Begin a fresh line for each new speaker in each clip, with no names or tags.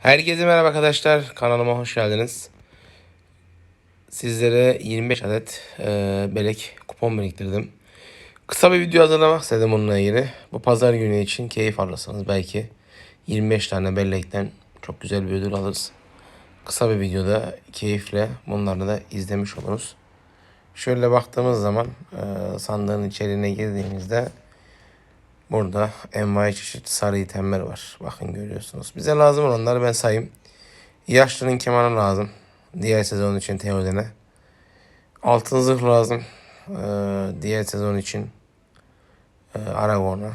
Herkese merhaba arkadaşlar. Kanalıma hoş geldiniz. Sizlere 25 adet e, belek kupon biriktirdim. Kısa bir video hazırlamak istedim onunla ilgili. Bu pazar günü için keyif alırsınız belki. 25 tane bellekten çok güzel bir ödül alırız. Kısa bir videoda keyifle bunları da izlemiş oluruz. Şöyle baktığımız zaman e, sandığın içeriğine girdiğimizde Burada envai çeşit sarı itemler var. Bakın görüyorsunuz. Bize lazım olanları ben sayayım. Yaşlının kemanı lazım. Diğer sezon için Teoden'e. Altın zırh lazım. Ee, diğer sezon için e, Aragorn'a.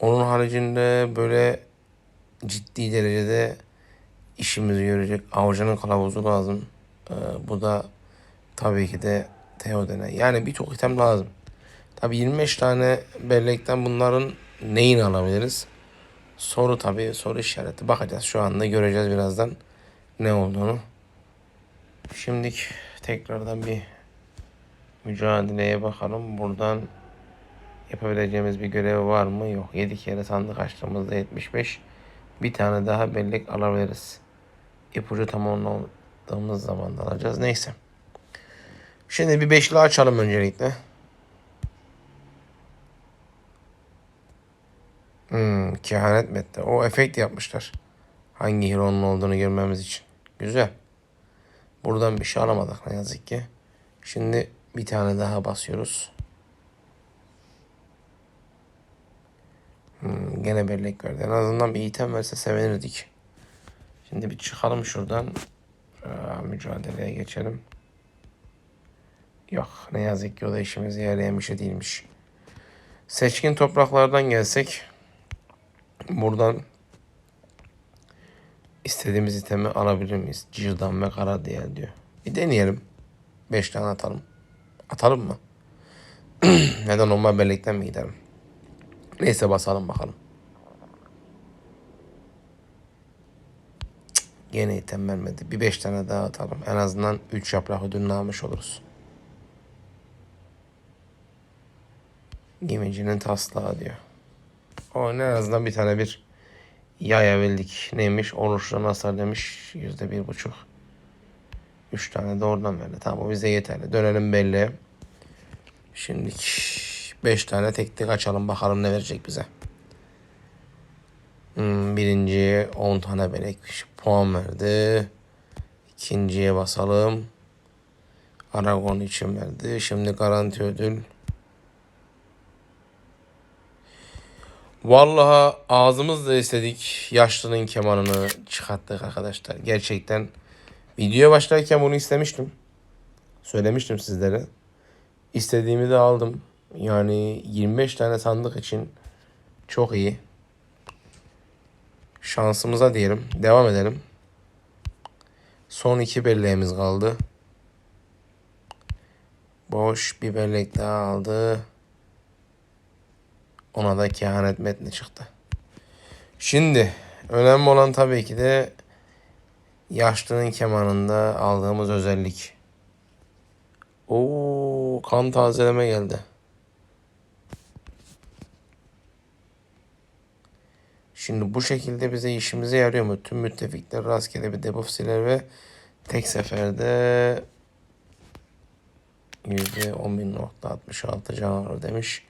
Onun haricinde böyle ciddi derecede işimizi görecek avcının kılavuzu lazım. Ee, bu da tabii ki de Teoden'e. Yani birçok item lazım. Tabi 25 tane bellekten bunların neyini alabiliriz? Soru tabi soru işareti. Bakacağız şu anda göreceğiz birazdan ne olduğunu. Şimdi tekrardan bir mücadeleye bakalım. Buradan yapabileceğimiz bir görev var mı? Yok. 7 kere sandık açtığımızda 75. Bir tane daha bellek alabiliriz. İpucu tamamladığımız zaman alacağız. Neyse. Şimdi bir beşli açalım öncelikle. Hmm, kehanet metni. O efekt yapmışlar. Hangi hero'nun olduğunu görmemiz için. Güzel. Buradan bir şey alamadık ne yazık ki. Şimdi bir tane daha basıyoruz. Hmm, gene bellek verdi. En azından bir item verse sevinirdik. Şimdi bir çıkalım şuradan. Aa, mücadeleye geçelim. Yok ne yazık ki o da işimize yarayan bir şey değilmiş. Seçkin topraklardan gelsek. Buradan istediğimiz itemi alabilir miyiz? Cırdan ve kara diye diyor. Bir deneyelim. 5 tane atalım. Atalım mı? Neden normal bellekten mi gidelim? Neyse basalım bakalım. Gene item vermedi. Bir 5 tane daha atalım. En azından 3 yaprak ödülünü almış oluruz. Gemicinin taslağı diyor. O en azından bir tane bir yayabildik. Neymiş? Oluşturan hasar demiş. Yüzde bir buçuk. Üç tane de oradan verdi. Tamam o bize yeterli. Dönelim belli. Şimdi beş tane tek tek açalım. Bakalım ne verecek bize. Hmm, birinciye 10 tane belek puan verdi. İkinciye basalım. Aragon için verdi. Şimdi garanti ödül. Vallahi ağzımızla istedik yaşlının kemanını çıkarttık arkadaşlar. Gerçekten videoya başlarken bunu istemiştim. Söylemiştim sizlere. İstediğimi de aldım. Yani 25 tane sandık için çok iyi. Şansımıza diyelim. Devam edelim. Son iki belleğimiz kaldı. Boş bir bellek daha aldı. Ona da kehanet metni çıktı. Şimdi önemli olan tabii ki de yaşlının kemanında aldığımız özellik. Oo kan tazeleme geldi. Şimdi bu şekilde bize işimize yarıyor mu? Tüm müttefikler rastgele bir debuff siler ve tek seferde %11.66 canavar demiş.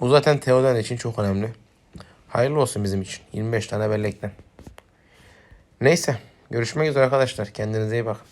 Bu zaten Teoden için çok önemli. Hayırlı olsun bizim için. 25 tane bellekten. Neyse. Görüşmek üzere arkadaşlar. Kendinize iyi bakın.